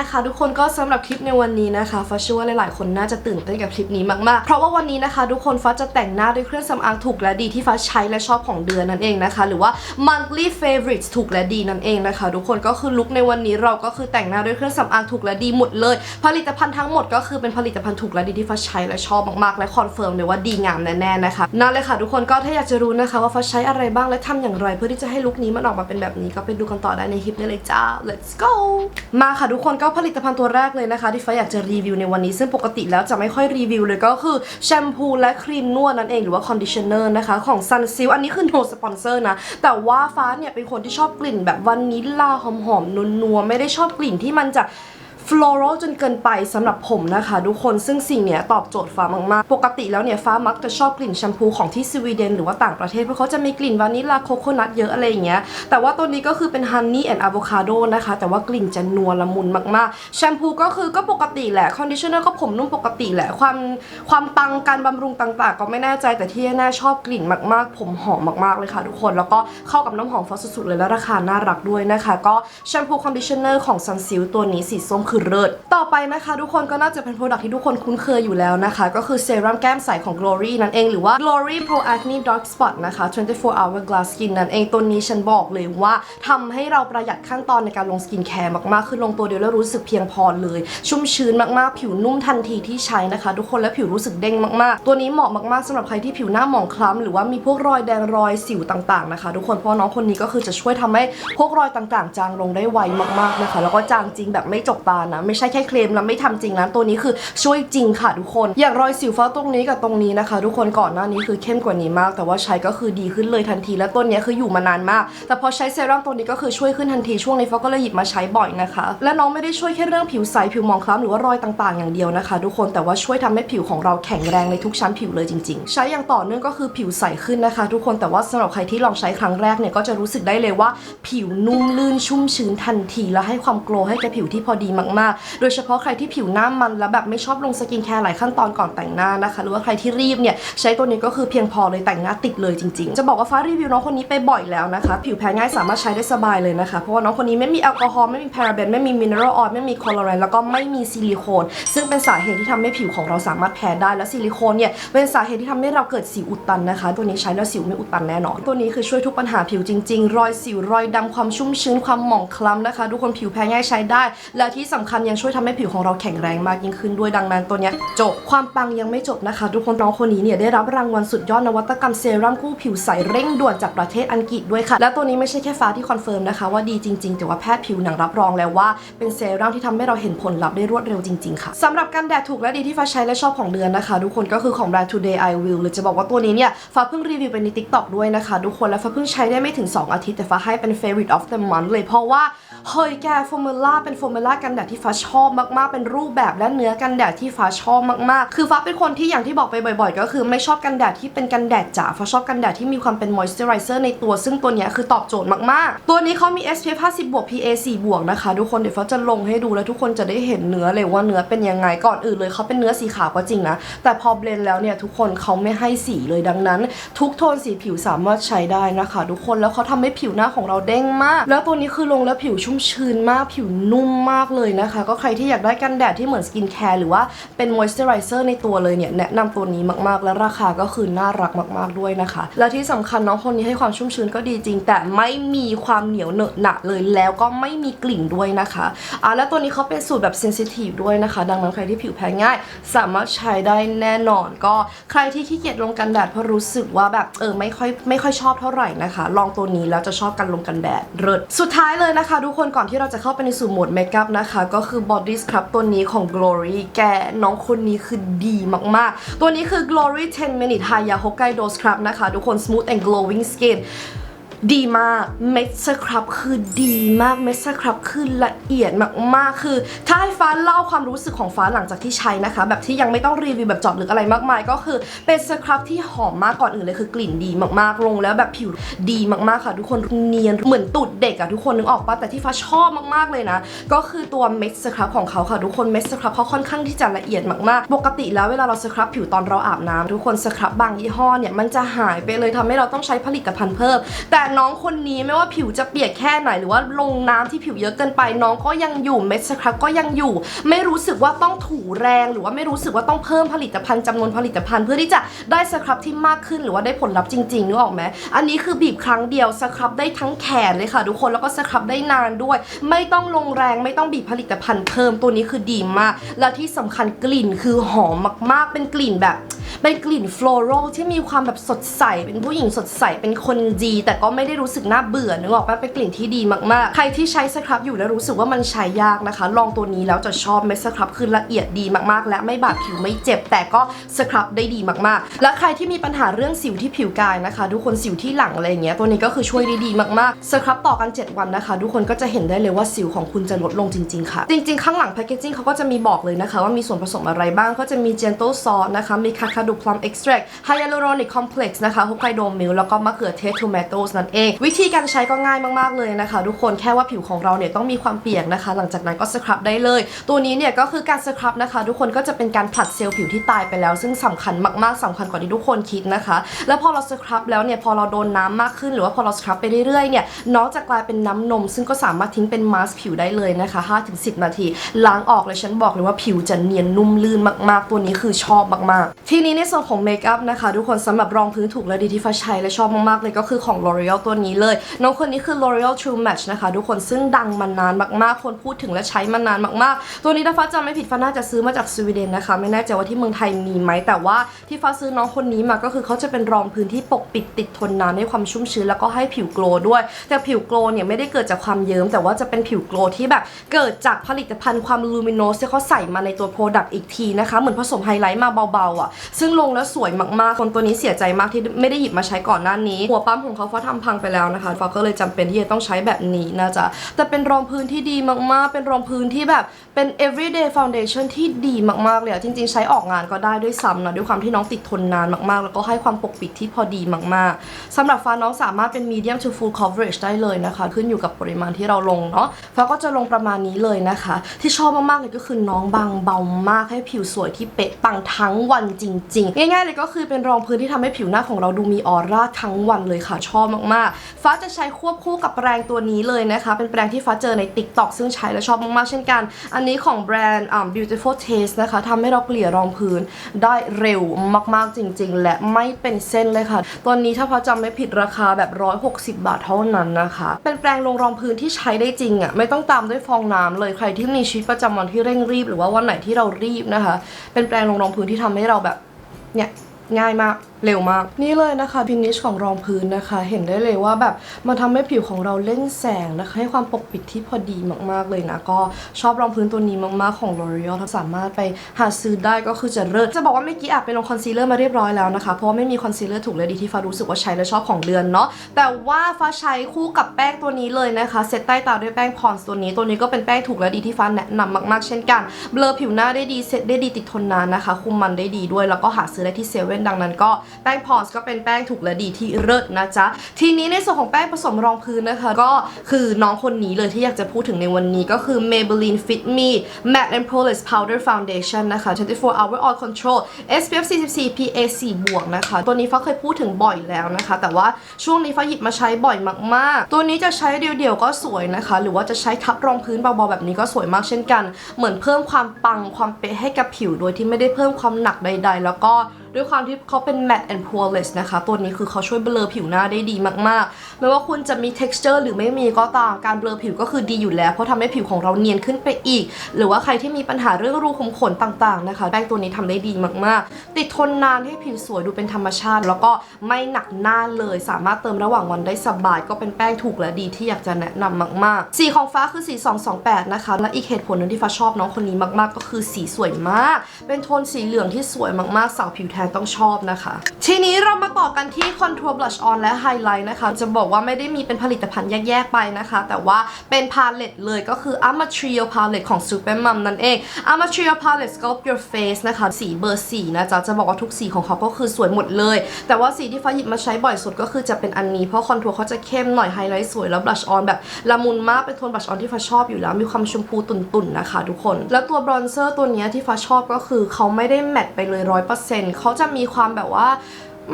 นะคะทุกคนก็สำหรับคลิปในวันนี้นะคะฟ้าเชื่อว่าหลายๆ คนน่าจะตื่นเต้นกับคลิปนี้มากๆ เพราะว่าวันนี้นะคะ ทุกคนฟ้าจะแต่งหน้าด้วยเครื่องสำอางถูกและดีที่ฟ้าใช้และชอบของเดือนนั่นเองนะคะ หรือว่า monthly favorites ถูกและดีนั่นเองนะคะ ทุกคนก็คือลุคในวันนี้เราก็คือแต่งหน้าด้วยเครื่องสำอางถูกและดีหมดเลย ผลิตภัณฑ์ทั้งหมดก็คือเป็นผลิตภัณฑ์ถูกและดีที่ฟ้าใช้และชอบมากๆ และคอนเฟิร์มเลยว่าดีงามแน่ๆนะคะนั่นเลยค่ะทุกคนก็ถ้าอยากจะรู้นะคะว่าฟ้าใช้อะไรบ้างและทำอย่างไร เพื่อที่จะให้ลุคนี้มันออกมาเป็นแบบนี้ก็ไปดูกันต่อได้ในคลิปนี้เลยจ้า let's go มาค่ะทุกคนก็ผลิตภัณฑ์ตัวแรกเลยนะคะ ที่ฟ้าอยากจะรีวิวในวันนี้ ซึ่งปกติแล้วจะไม่ค่อยรีวิวเลยก็คือแชมพูและครีมนวดนั่นเองหรือว่าคอนดิชเนอร์นะคะของ s ันซิลอันนี้คือโนสปอนเซอร์นะ แต่ว่าฟ้าเนี่ยเป็นคนที่ชอบกลิ่นแบบวานิลลาหอมๆนัวๆไม่ได้ชอบกลิ่นที่มันจะ floral จนเกินไปสำหรับผมนะคะทุกคนซึ่งสิ่งเนี้ยตอบโจทย์ฟ้ามากๆ ปกติแล้วเนี่ยฟ้ามักจะชอบกลิ่นแชมพูของที่สวีเดนหรือว่าต่างประเทศ เพราะเขาจะมีกลิ่นวานิลลาโคโคนัทเยอะอะไรอย่างเงี้ยแต่ว่าตัวนี้ก็คือเป็น honey and avocado นะคะ แต่ว่ากลิ่นจะนัวละมุนมากๆ แชมพูก็คือก็ปกติแหละคอนดิชเนอร์ก็ผมนุ่มปกติแหละความความปังการบำรุงต่างๆ ก็ไม่แน่ใจแต่ที่แน่ชอบกลิ่นมากๆ ผมหอมมากๆเลยค่ะทุกคนแล้วก็เข้ากับน้ำหอมฟอสสุดๆเลยและราคาน่ารักด้วยนะคะ ก็แชมพูคอนดิชเนอร์ของ Sunsilk ตัวนี้สีส้มคือเลิศต่อไปนะคะ ทุกคนก็น่าจะเป็นโปรดักที่ทุกคนคุ้นเคยอยู่แล้วนะคะ ก็คือเซรั่มแก้มใสของ Glory นั่นเองหรือว่า Glory Pro Acne Dark Spot นะคะ 24 Hour Glass Skin นั่นเองตัวนี้ฉันบอกเลยว่าทำให้เราประหยัดขั้นตอนในการลงสกินแคร์มากๆ คือลงตัวเดียวแล้วรู้สึกเพียงพอเลย ชุ่มชื้นมากๆ ผิวนุ่มทันทีที่ใช้นะคะ ทุกคนและผิวรู้สึกเด้งมากๆ ตัวนี้เหมาะมากๆสำหรับใครที่ผิวหน้าหมองคล้ำหรือว่ามีพวกรอยแดงรอยสิวต่างๆนะคะ ทุกคนเพราะน้องคนนี้ก็คือจะช่วยทำให้พวกรอยต่างๆ จางลงได้ไวมากๆนะคะ แล้วก็จางจริงแบบไม่จกตานะไม่ใช่แค่เคลมแล้วไม่ทำจริงนะตัวนี้คือช่วยจริงค่ะทุกคน อย่างรอยสิวฟ้าตรงนี้กับตรงนี้นะคะ ทุกคนก่อนหน้านี้คือเข้มกว่านี้มาก แต่ว่าใช้ก็คือดีขึ้นเลยทันที และตัวเนี้คืออยู่มานานมาก แต่พอใช้เซรั่มตัวนี้ก็คือช่วยขึ้นทันทีช่วงนี้ฟ้าก็เลยหยิบมาใช้บ่อยนะคะ และน้องไม่ได้ช่วยแค่เรื่องผิวใสผิวหมองคล้ำหรือว่ารอยต่างๆ อย่างเดียวนะคะ ทุกคนแต่ว่าช่วยทำให้ผิวของเราแข็งแรงในทุกชั้นผิวเลยจริง ๆ ใช้อย่างต่อเนื่องก็คือผิวใสขึ้นนะคะ ทุกคนแต่ว่าสำหรับใครที่ลองใช้ครั้งแรกเนี่ยก็จะรู้สึกได้เลยว่า ผิวนุ่มลื่นชุ่มชื้นทันที และให้ความโกลให้แก่ผิวที่พอดีมากๆโดยเฉพาะใครที่ผิวหน้ามันแล้วแบบไม่ชอบลงสกินแคร์หลายขั้นตอนก่อนแต่งหน้านะคะ หรือว่าใครที่รีบเนี่ยใช้ตัวนี้ก็คือเพียงพอเลยแต่งหน้าติดเลยจริง ๆ จะบอกว่าฟ้ารีวิวน้องคนนี้ไปบ่อยแล้วนะคะ ผิวแพ้ง่ายสามารถใช้ได้สบายเลยนะคะ เพราะว่าน้องคนนี้ไม่มีแอลกอฮอล์ไม่มีพาราเบนไม่มีมินเนอรัลออยล์ไม่มีคลอโรนแล้วก็ไม่มีซิลิโคนซึ่งเป็นสาเหตุที่ทำให้ผิวของเราสามารถแพ้ได้และซิลิโคนเนี่ยเป็นสาเหตุที่ทำให้เราเกิดสิวอุดตันนะคะ ตัวนี้ใช้แล้วสิวไม่อุดตันแน่นอน ตัวนี้คือช่วยทุกปัญหาผิวจริง ๆ รอยสิวรอยดำความชุ่มชื้นความหมองคล้ำนะคะทุกคนผิวแพ้ง่ายใช้ได้ และที่สำคัญยังช่วยทำให้ผิวของเราแข็งแรงมากยิ่งขึ้นด้วยดังนั้นตัวเนี้ยจบความปังยังไม่จบนะคะ ทุกคนน้องคนนี้เนี่ยได้รับรางวัลสุดยอดนวัตกรรมเซรั่มกู้ผิวใสเร่งด่วนจากประเทศอังกฤษด้วยค่ะ และตัวนี้ไม่ใช่แค่ฟ้าที่คอนเฟิร์มนะคะว่าดีจริงๆแต่ว่าแพทย์ผิวหนังรับรองแล้วว่าเป็นเซรั่มที่ทำให้เราเห็นผลลัพธ์ได้รวดเร็วจริงๆค่ะสำหรับกันแดดถูกและดีที่ฟ้าใช้และชอบของเดือนนะคะทุกคนก็คือของแบรนด์ Today I Will เลยจะบอกว่าตัวนี้เนี่ยฟ้าเพิ่งรีวิวไปใน TikTok ด้วยนะคะทุกคนและฟ้าเพิ่งใช้ได้ไม่ถึง 2 อาทิตย์แต่ฟ้าให้เป็น favorite of the month เลยเพราะว่าเฮ้ยแกฟอร์มูล่าเป็นฟอร์มูล่ากันแดดที่ฟ้าชอบมากๆ เป็นรูปแบบและเนื้อกันแดดที่ฟ้าชอบมากๆ คือฟ้าเป็นคนที่อย่างที่บอกไปบ่อย ๆ ก็คือไม่ชอบกันแดดที่เป็นกันแดดจ๋าฟ้าชอบกันแดดที่มีความเป็น moisturizer ในตัวซึ่งตัวเนี้ยคือตอบโจทย์มากๆ ตัวนี้เขามี SPF 50บวก PA 4บวกนะคะทุกคนเดี๋ยวฟ้าจะลงให้ดูแล้วทุกคนจะได้เห็นเนื้อเลยว่าเนื้อเป็นยังไงก่อนอื่นเลยเขาเป็นเนื้อสีขาวก็จริงนะแต่พอเบลนด์แล้วเนี่ยทุกคนเขาไม่ให้สีเลยดังนั้น ทุกโทนสีผิวสามารถใช้ได้นะคะ ทุกคนแล้วเขาทำให้ผิวหน้าของเราเด้งมาก แล้วตัวนี้คือลงแล้วผิวชุ่มชื้นมากผิวนุ่มมากเลยนะคะ ก็ใครที่อยากได้กันแดดที่เหมือนสกินแคร์หรือว่าเป็นมอยส์เจอไรเซอร์ในตัวเลยเนี่ย แนะนำตัวนี้มากๆ และราคาก็คือน่ารักมากๆด้วยนะคะ และที่สำคัญน้องคนนี้ให้ความชุ่มชื้นก็ดีจริง แต่ไม่มีความเหนียวเหนอะหนะเลยแล้วก็ไม่มีกลิ่นด้วยนะคะอะและตัวนี้เขาเป็นสูตรแบบเซนซิทีฟด้วยนะคะ ดังนั้นใครที่ผิวแพ้ง่าย สามารถใช้ได้แน่นอน ก็ใครที่ขี้เกียจลงกันแดดเพราะรู้สึกว่าแบบเออไม่ค่อยไม่ค่อยชอบเท่าไหร่นะคะ ลองตัวนี้แล้วจะชอบกันลงกันแดดเลิศสุดท้ายเลยนะคะทุกคนก่อนที่เราจะเข้าไปในสู่โหมดเมคอัพนะคะก็คือ body scrub ตัวนี้ของ Glory แกน้องคนนี้คือดีมากๆ ตัวนี้คือ Glory 10 minute Haya Hokkaido scrub นะคะ ทุกคน smooth and glowing skin ดีมากเม็ดสครับคือดีมากเม็ดสครับคือละเอียดมากๆคือ ถ้าให้ฟ้าเล่าความรู้สึกของฟ้าหลังจากที่ใช้นะคะ แบบที่ยังไม่ต้องรีวิวแบบจอดลึกอะไรมากมาย ก็คือเป็นสครับที่หอมมากก่อนอื่นเลยคือกลิ่นดีมากๆลง แล้วแบบผิวดีมากๆค่ะ ทุกคนเนียนเหมือนตูดเด็กอะทุกคนนึกออกปะแต่ที่ฟ้าชอบมากๆเลยนะ ก็คือตัวเม็ดสครับของเขาค่ะทุกคนเม็ดสครับเขาค่อนข้างที่จะละเอียดมากๆ ปกติแล้วเวลาเราสครับผิวตอนเราอาบน้ำทุกคนสครับบางยี่ห้อเนี่ยมันจะหายไปเลยทำให้เราต้องใช้ผลิตภัณฑ์เพิ่มแต่น้องคนนี้ไม่ว่าผิวจะเปียกแค่ไหนหรือว่าลงน้ำที่ผิวเยอะเกินไป น้องก็ยังอยู่เม็ดสครับก็ยังอยู่ ไม่รู้สึกว่าต้องถูแรงหรือว่าไม่รู้สึกว่าต้องเพิ่มผลิตภัณฑ์จำนวนผลิตภัณฑ์เพื่อที่จะได้สครับที่มากขึ้นหรือว่าได้ผลลัพธ์จริงๆนึกออกไหมอันนี้คือบีบครั้งเดียวสครับได้ทั้งแขนเลยค่ะ ทุกคนแล้วก็สครับได้นานด้วย ไม่ต้องลงแรงไม่ต้องบีบผลิตภัณฑ์เพิ่มตัวนี้คือดีมาก และที่สำคัญกลิ่นคือหอมมากๆ เป็นกลิ่นแบบ เป็นกลิ่นฟลอรัลที่มีความแบบสดใส เป็นผู้หญิงสดใส เป็นคนดี แต่ก็ไม่ได้รู้สึกน่าเบื่อนึกออกปะเป็นกลิ่นที่ดีมากๆ ใครที่ใช้สครับอยู่แล้วรู้สึกว่ามันใช้ยากนะคะ ลองตัวนี้แล้วจะชอบเม็ดสครับคือละเอียดดีมากๆ และไม่บาดผิวไม่เจ็บ แต่ก็สครับได้ดีมากๆ และใครที่มีปัญหาเรื่องสิวที่ผิวกายนะคะ ทุกคนสิวที่หลังอะไรอย่างเงี้ยตัวนี้ก็คือช่วยได้ดีมากๆสครับต่อกัน 7 วันนะคะ ทุกคนก็จะเห็นได้เลยว่าสิวของคุณจะลดลงจริงๆค่ะ จริงๆ ข้างหลังแพคเกจิ้งเขาก็จะมีบอกเลยนะคะ ว่ามีส่วนผสมอะไรบ้างก็จะมี gentle salt นะคะมี kakadu plum extract hyaluronic complex นะคะ hokkaido milk แล้วก็มะเขือเทศ tomatoes นั่นเอง วิธีการใช้ก็ง่ายมากๆเลยนะคะทุกคนแค่ว่าผิวของเราเนี่ยต้องมีความเปียกนะคะ หลังจากนั้นก็สครับได้เลย ตัวนี้เนี่ยก็คือการสครับนะคะ ทุกคนก็จะเป็นการผลัดเซลล์ผิวที่ตายไปแล้ว ซึ่งสำคัญมากๆสำคัญกว่าที่ทุกคนคิดนะคะ แล้วพอเราสครับแล้วเนี่ยพอเราโดนน้ำมากขึ้น หรือว่าพอเราสครับไปเรื่อยๆเนี่ยน้องจะกลายเป็นน้ำนม ซึ่งก็สามารถทิ้งเป็นมาสก์ผิวได้เลยนะคะ 5-10 นาที ล้างออกเลยฉันบอกเลยว่าผิวจะเนียนนุ่มลื่นมากๆ ตัวนี้คือชอบมากๆ ทีนี้ในส่วนของเมคอัพนะคะทุกคนสำหรับรองพื้นถูกและดีที่ฟ้าใช้และชอบมากๆเลยก็คือของ L'Oreal ตัวนี้เลย น้องคนนี้คือ L'Oreal True Match นะคะ ทุกคนซึ่งดังมานานมากๆ คนพูดถึงและใช้มานานมากๆ ตัวนี้ถ้าฟ้าจำไม่ผิดฟ้าน่าจะซื้อมาจากสวีเดนนะคะ ไม่แน่ใจว่าที่เมืองไทยมีไหมแต่ว่าที่ฟ้าซื้อน้องคนนี้มาก็คือเขาจะเป็นรองพื้นที่ปกปิดติดทนนานให้ความชุ่มชื้นแล้วก็ให้ผิวโกลด้วย แต่ผิวโกลเนี่ยไม่ได้เกิดจากความเยิ้มแต่ว่าจะเป็นผิวโกลที่แบบเกิดจากผลิตภัณฑ์ความลูมิโนสที่เขาใส่มาในตัวโปรดักต์อีกทีนะคะเหมือนผสมไฮไลท์มาเบาๆอะซึ่งลงแล้วสวยมากๆ คนตัวนี้เสียใจมากที่ไม่ได้หยิบมาใช้ก่อนหน้านี้ หัวปั๊มของเขาฟ้าทำพังไปแล้วนะคะฟ้าก็เลยจำเป็นที่จะต้องใช้แบบนี้นะจ๊ะแต่เป็นรองพื้นที่ดีมากๆ เป็นรองพื้นที่แบบเป็น everyday foundation ที่ดีมากๆเลยอะจริง ๆ ใช้ออกงานก็ได้ด้วยซ้ำนะด้วยความที่น้องติดทนนานมากๆ แล้วก็ให้ความปกปิดที่พอดีมากๆสำหรับฟ้าน้องสามารถเป็น medium to full coverage ได้เลยนะคะ ขึ้นอยู่กับปริมาณที่เราลงเนาะฟ้าก็จะลงประมาณนี้เลยนะคะ ที่ชอบมากๆเลยก็คือน้องบางเบามากให้ผิวสวยที่เป๊ะปังทั้งวันจริงๆ ง่ายๆเลยก็คือเป็นรองพื้นที่ทำให้ผิวหน้าของเราดูมีออร่าทั้งวันเลยค่ะชอบมากๆ ฟ้าจะใช้ควบคู่กับแปรงตัวนี้เลยนะคะ เป็นแปรงที่ฟ้าเจอใน TikTok ซึ่งใช้และชอบมากๆเช่นกัน อันนี้ของแบรนด์ beautiful taste นะคะทำให้เราเกลี่ยรองพื้นได้เร็วมากๆจริง ๆ และไม่เป็นเส้นเลยค่ะตัวนี้ถ้าฟ้าจำไม่ผิดราคาแบบ 160 บาทเท่านั้นนะคะ เป็นแปรงลงรองพื้นที่ใช้ได้จริงอะ่ะไม่ต้องตามด้วยฟองน้ำเลยใครที่มีชีวิตประจำวันที่เร่งรีบ หรือว่าวันไหนที่เรารีบนะคะ เป็นแปรงลงรองพื้นที่ทำให้เราแบบ เนี่ยง่ายมาก เร็วมาก นี่เลยนะคะพินิชของรองพื้นนะคะ เห็นได้เลยว่าแบบมันทำให้ผิวของเราเล่นแสงนะคะ ให้ความปกปิดที่พอดีมากๆเลยนะ ก็ชอบรองพื้นตัวนี้มากๆของ L'Oreal ถ้าสามารถไปหาซื้อได้ก็คือจะเลิศจะบอกว่าเมื่อกี้อาบไปลงคอนซีลเลอร์มาเรียบร้อยแล้วนะคะ เพราะว่าไม่มีคอนซีลเลอร์ถูกเลยดีที่ฟ้ารู้สึกว่าใช้แล้วชอบของเดือนเนาะแต่ว่าฟ้าใช้คู่กับแป้งตัวนี้เลยนะคะเซตใต้ตาด้วยแป้งพอนส์ตัวนี้ ตัวนี้ก็เป็นแป้งถูกและดีที่ฟ้าแนะนำมาก ๆ เช่นกันเบลอผิวหน้าได้ดีเซตได้ดีติดทนนานนะคะ คุมมันได้ดีด้วยแล้วก็หาซื้อได้ที่เซเว่นดังนั้นก็แป้งพอนส์ก็เป็นแป้งถูกและดีที่เลิศนะจ๊ะ ทีนี้ในส่วนของแป้งผสมรองพื้นนะคะ ก็คือน้องคนนี้เลยที่อยากจะพูดถึงในวันนี้ก็คือ Maybelline Fit Me Matte and Poreless Powder Foundation นะคะ 24 Hour Oil Control SPF 44 PA 4บวกนะคะ ตัวนี้ฟ้าเคยพูดถึงบ่อยแล้วนะคะ แต่ว่าช่วงนี้ฟ้าหยิบมาใช้บ่อยมาก ๆ ตัวนี้จะใช้เดี่ยวๆก็สวยนะคะ หรือว่าจะใช้ทับรองพื้นเบาๆแบบนี้ก็สวยมากเช่นกัน เหมือนเพิ่มความปังความเป๊ะให้กับผิวโดยที่ไม่ได้เพิ่มความหนักใด ๆ แล้วก็ ด้วยความที่เขาเป็น matte and poreless นะคะ ตัวนี้คือเขาช่วยเบลอผิวหน้าได้ดีมากๆ ไม่ว่าคุณจะมี texture หรือไม่มีก็ตามการเบลอผิวก็คือดีอยู่แล้ว เพราะทำให้ผิวของเราเนียนขึ้นไปอีก หรือว่าใครที่มีปัญหาเรื่องรูขุมขนต่างๆนะคะแป้งตัวนี้ทำได้ดีมากๆ ติดทนนานให้ผิวสวยดูเป็นธรรมชาติ แล้วก็ไม่หนักหน้าเลย สามารถเติมระหว่างวันได้สบาย ก็เป็นแป้งถูกและดีที่อยากจะแนะนำมากๆ สีของฟ้าคือสี228นะคะและอีกเหตุผลหนึงที่ฟ้าชอบน้องคนนี้มากๆ ก็คือสีสวยมาก เป็นโทนสีเหลืองที่สวยมากๆสาวผิวแทนต้องชอบนะคะ ทีนี้เรามาต่อกันที่ Contour Blush On และ Highlight นะคะ จะบอกว่าไม่ได้มีเป็นผลิตภัณฑ์แยกๆไปนะคะ แต่ว่าเป็นพาเลตเลยก็คือ Amatrio Palette ของ Supermom นั่นเอง Amatrio Palette Sculpt Your Face นะคะ สีเบอร์4นะจ๊ะ จะบอกว่าทุกสีของเขาก็คือสวยหมดเลย แต่ว่าสีที่ฟ้าหยิบมาใช้บ่อยสุดก็คือจะเป็นอันนี้เพราะคอนทัวร์เขาจะเข้มหน่อยไฮไลท์สวยแล้ว Blush On แบบละมุนมากเป็นโทน Blush On ที่ฟ้าชอบอยู่แล้วมีความชมพูตุ่นๆนะคะ ทุกคน แล้วตัวบรอนเซอร์ตัวนี้ที่ฟ้าชอบก็คือเขาไม่ได้แมตต์ไปเลย100%เขาจะมีความแบบว่า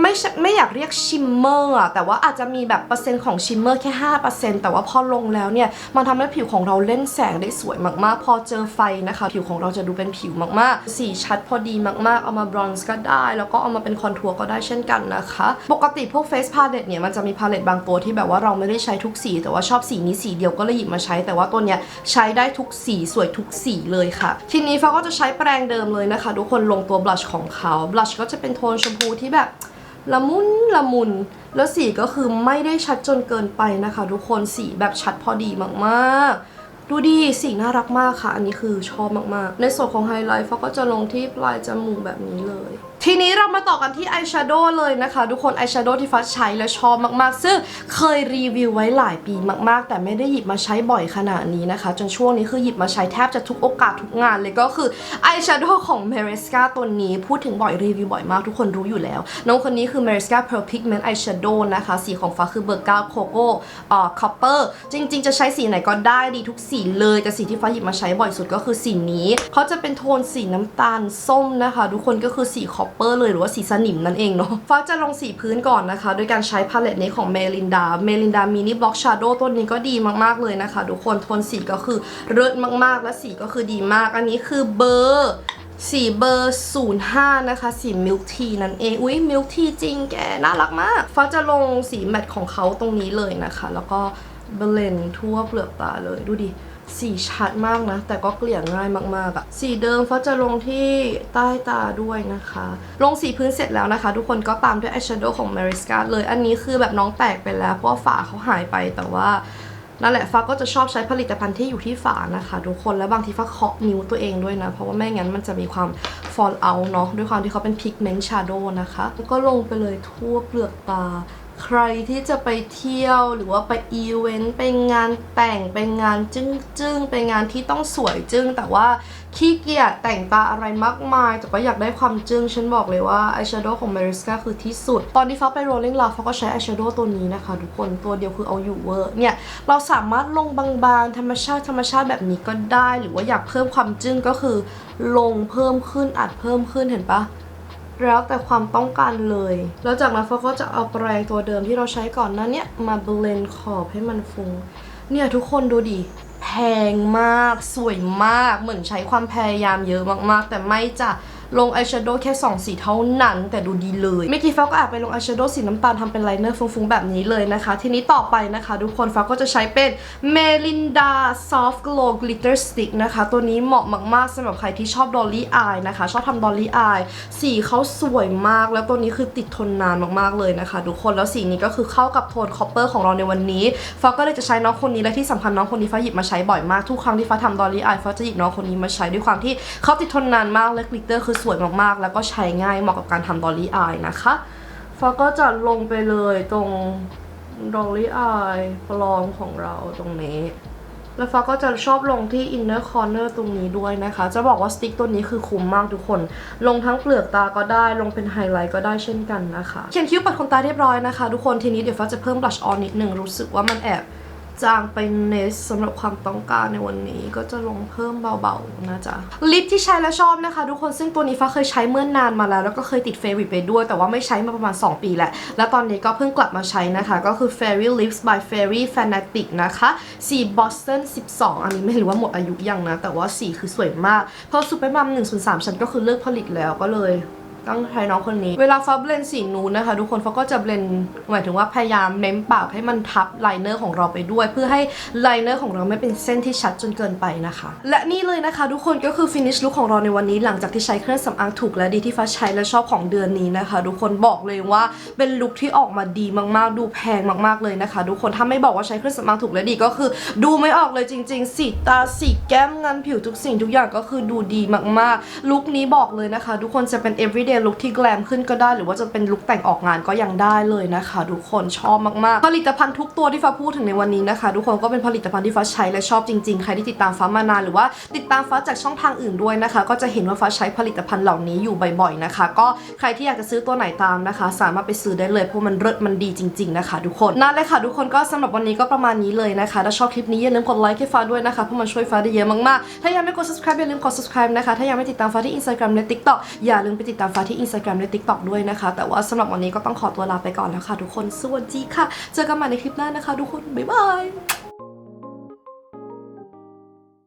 ไม่ใช่ไม่อยากเรียกชิมเมอร์อะแต่ว่าอาจจะมีแบบเปอร์เซ็นต์ของชิมเมอร์แค่ 5%แต่ว่าพอลงแล้วเนี่ย มันทำให้ผิวของเราเล่นแสงได้สวยมากๆ พอเจอไฟนะคะ ผิวของเราจะดูเป็นผิวมากๆ สีชัดพอดีมากๆ เอามาบรอนซ์ก็ได้ แล้วก็เอามาเป็นคอนทัวร์ก็ได้เช่นกันนะคะ ปกติพวกเฟสพาเลตเนี่ยมันจะมีพาเลตบางตัวที่แบบว่าเราไม่ได้ใช้ทุกสี แต่ว่าชอบสีนี้สีเดียวก็เลยหยิบมาใช้ แต่ว่าตัวเนี้ยใช้ได้ทุกสีสวยทุกสีเลยค่ะ ทีนี้ฟ้าก็จะใช้แปรงเดิมเลยนะคะทุกคนลงตัวบลัชของเขาบลัชก็จะเป็นโทนชมพูที่แบบ ละมุนละมุน แล้วสีก็คือไม่ได้ชัดจนเกินไปนะคะ ทุกคนสีแบบชัดพอดีมากๆ ดูดีสีน่ารักมากค่ะ อันนี้คือชอบมากๆ ในส่วนของไฮไลท์ฟ้าก็จะลงที่ปลายจมูกแบบนี้เลย ทีนี้เรามาต่อกันที่อายแชโดว์เลยนะคะ ทุกคนอายแชโดว์ที่ฟ้าใช้และชอบมากๆ ซึ่งเคยรีวิวไว้หลายปีมากๆ แต่ไม่ได้หยิบมาใช้บ่อยขนาดนี้นะคะ จนช่วงนี้คือหยิบมาใช้แทบจะทุกโอกาสทุกงานเลยก็คืออายแชโดว์ของ m a r i s c a ตัวนี้พูดถึงบ่อยรีวิวบ่อยมากทุกคนรู้อยู่แล้ว น้องคนนี้คือ m a r i s c a Pearl Pigment Eyeshadow นะคะ สีของฟ้าคือเบอร์เก้าโคโก้อ่าคอปเปอร์จริง ๆ จะใช้สีไหนก็ได้ดีทุกสีเลย แต่สีที่ฟ้าหยิบมาใช้บ่อยสุดก็คือสีนี้เขาจะเป็นโทนสีน้ำตาลส้มนะคะ ทุกคนก็คือสีคอปเปอร์เลยหรือว่าสีสนิมนั่นเองเนาะฟ้าจะลงสีพื้นก่อนนะคะ โดยการใช้พาเลตนี้ของเมลินดาเมลินดามินิบล็อกชาโดว์ตัวนี้ก็ดีมากๆเลยนะคะ ทุกคนโทนสีก็คือเลิศมากๆ และสีก็คือดีมาก อันนี้คือเบอร์สีเบอร์ 05 นะคะ สีมิลค์ทีนั่นเอง อุ้ยมิลค์ทีจริงแก น่ารักมาก ฟ้าจะลงสีแมตต์ของเขาตรงนี้เลยนะคะ แล้วก็เบลนทั่วเปลือกตาเลยดูดิ สีชัดมากนะ แต่ก็เกลี่ยง่ายมากๆอะสีเดิมฟ้าจะลงที่ใต้ตาด้วยนะคะ ลงสีพื้นเสร็จแล้วนะคะ ทุกคนก็ตามด้วยอายแชโดว์ของ Mariska เลย อันนี้คือแบบน้องแตกไปแล้ว เพราะฝาเขาหายไปแต่ว่านั่นแหละฟ้าก็จะชอบใช้ผลิตภัณฑ์ที่อยู่ที่ฝานะคะ ทุกคนแล้วบางทีฟ้าเคาะนิ้วตัวเองด้วยนะ เพราะว่าไม่งั้นมันจะมีความ fall out เนาะด้วยความที่เขาเป็น pigment shadow นะคะแล้วก็ลงไปเลยทั่วเปลือกตา ใครที่จะไปเที่ยวหรือว่าไปอีเวนต์ไปงานแต่งไปงานจึ้งจึ้งๆไปงานที่ต้องสวยจึ้ง แต่ว่าขี้เกียจแต่งตาอะไรมากมาย แต่ก็อยากได้ความจึ้ง ฉันบอกเลยว่าอายแชโดว์ของ Mariska คือที่สุด ตอนที่ฟ้าไป Rolling Loud ฟ้าก็ใช้อายแชโดว์ตัวนี้นะคะ ทุกคนตัวเดียวคือเอาอยู่เวอร์เนี่ย เราสามารถลงบางๆ ธรรมชาติธรรมชาติแบบนี้ก็ได้ หรือว่าอยากเพิ่มความจึ้งก็คือ ลงเพิ่มขึ้นอัดเพิ่มขึ้นเห็นปะ แล้วแต่ความต้องการเลย แล้วจากนั้นฟ้าก็จะเอาแปรงตัวเดิมที่เราใช้ก่อนหน้าเนี้ยมาเบลนขอบให้มันฟุง เนี่ยทุกคนดูดิ แพงมาก สวยมาก เหมือนใช้ความพยายามเยอะมากๆ แต่ไม่จะ ลงอายแชโดว์แค่2สีเท่านั้น แต่ดูดีเลยเมื่อกี้ฟ้าก็แอบไปลงอายแชโดว์สีน้ำตาลทำเป็นไลเนอร์ฟุ้งๆแบบนี้เลยนะคะ ทีนี้ต่อไปนะคะ ทุกคนฟ้าก็จะใช้เป็น Melinda Soft Glow Glitter Stick นะคะ ตัวนี้เหมาะมากๆสำหรับใครที่ชอบ Dolly Eye นะคะ ชอบทำ Dolly Eye สีเขาสวยมาก แล้วตัวนี้คือติดทนนานมากๆเลยนะคะ ทุกคนแล้วสีนี้ก็คือเข้ากับโทนคอปเปอร์ของเราในวันนี้ฟ้าก็เลยจะใช้น้องคนนี้และที่สำคัญน้องคนนี้ฟ้าหยิบมาใช้บ่อยมากทุกครั้งที่ฟ้าทำ Dolly Eye ฟ้าจะหยิบน้องคนนี้มาใช้ด้วยความที่เขาติดทนนานมากและกลิตเตอร์คือสวยมากๆ แล้วก็ใช้ง่ายเหมาะกับการทำ Dolly Eye นะคะฟ้าก็จะลงไปเลยตรง Dolly Eye ปลอมของเราตรงนี้ แล้วฟ้าก็จะชอบลงที่ inner corner ตรงนี้ด้วยนะคะ จะบอกว่าสติ๊กตัวนี้คือคุ้มมากทุกคน ลงทั้งเปลือกตาก็ได้ ลงเป็นไฮไลท์ก็ได้เช่นกันนะคะ เขียนคิ้วปัดขนตาเรียบร้อยนะคะ ทุกคน ทีนี้เดี๋ยวฟ้าจะเพิ่ม blush on นิดนึงรู้สึกว่ามันแอบ จางไปเนสสำหรับความต้องการในวันนี้ก็จะลงเพิ่มเบาๆนะจ๊ะลิปที่ใช้และชอบนะคะ ทุกคนซึ่งตัวนี้ฟ้าเคยใช้เมื่อนานมาแล้ว แล้วก็เคยติดเฟร r ิ t ไปด้วย แต่ว่าไม่ใช้มาประมาณ 2 ปีแหละแล้วตอนนี้ก็เพิ่งกลับมาใช้นะคะ ก็คือ Fairy Lips by Fairy Fanatic นะคะสี Boston 12 อันนี้ไม่รู้ว่าหมดอายุยังนะ แต่ว่าสีคือสวยมากเพราะซูเปอร์มัม103 ฉันก็คือเลิกผลิตแล้วก็เลย ต้องใช้น้องคนนี้ เวลาฟ้าเบลนสีนูนนะคะ ทุกคนฟ้าก็จะเบลนหมายถึงว่าพยายามเน้นปากให้มันทับไลเนอร์ของเราไปด้วย เพื่อให้ไลเนอร์ของเราไม่เป็นเส้นที่ชัดจนเกินไปนะคะ และนี่เลยนะคะ ทุกคนก็คือฟินิชลุคของเราในวันนี้หลังจากที่ใช้เครื่องสำอางถูกและดีที่ฟ้าใช้และชอบของเดือนนี้นะคะ ทุกคนบอกเลยว่าเป็นลุคที่ออกมาดีมากๆ ดูแพงมากๆเลยนะคะ ทุกคนถ้าไม่บอกว่าใช้เครื่องสำอางถูกและดีก็คือ ดูไม่ออกเลยจริง ๆ สีตาสีแก้มงานผิวทุกสิ่งทุกอย่างก็คือดูดีมากๆลุคนี้บอกเลยนะคะ ทุกคนจะเป็น everyday look ที่แกลมขึ้นก็ได้ หรือว่าจะเป็นลุคแต่งออกงานก็ยังได้เลยนะคะ ทุกคนชอบมากๆ ผลิตภัณฑ์ทุกตัวที่ฟ้าพูดถึงในวันนี้นะคะ ทุกคนก็เป็นผลิตภัณฑ์ที่ฟ้าใช้และชอบจริงๆ ใครที่ติดตามฟ้ามานานหรือว่าติดตามฟ้าจากช่องทางอื่นด้วยนะคะ ก็จะเห็นว่าฟ้าใช้ผลิตภัณฑ์เหล่านี้อยู่บ่อยๆนะคะ ก็ใครที่อยากจะซื้อตัวไหนตามนะคะ สามารถไปซื้อได้เลยเพราะมันเลิศมันดีจริง ๆนะคะ ทุกคนนั่นเลยค่ะ ทุกคนก็สำหรับวันนี้ก็ประมาณนี้เลยนะคะถ้าชอบคลิปนี้อย่าลืมกดไลค์ให้ฟ้าด้วยนะคะเพราะมันช่วยฟ้าได้เยอะมากๆถ้ายังไม่กด subscribe อย่าลืมกด subscribe นะคะถ้ายังไม่ติดตามฟ้าที่ Instagram และ TikTok อย่าลืมไปติดตามฟ้าที่ Instagram และ TikTok ด้วยนะคะ แต่ว่าสำหรับวันนี้ก็ต้องขอตัวลาไปก่อนแล้วค่ะทุกคนสวัสดีค่ะ เจอกันใหม่ในคลิปหน้านะคะ ทุกคนบ๊ายบาย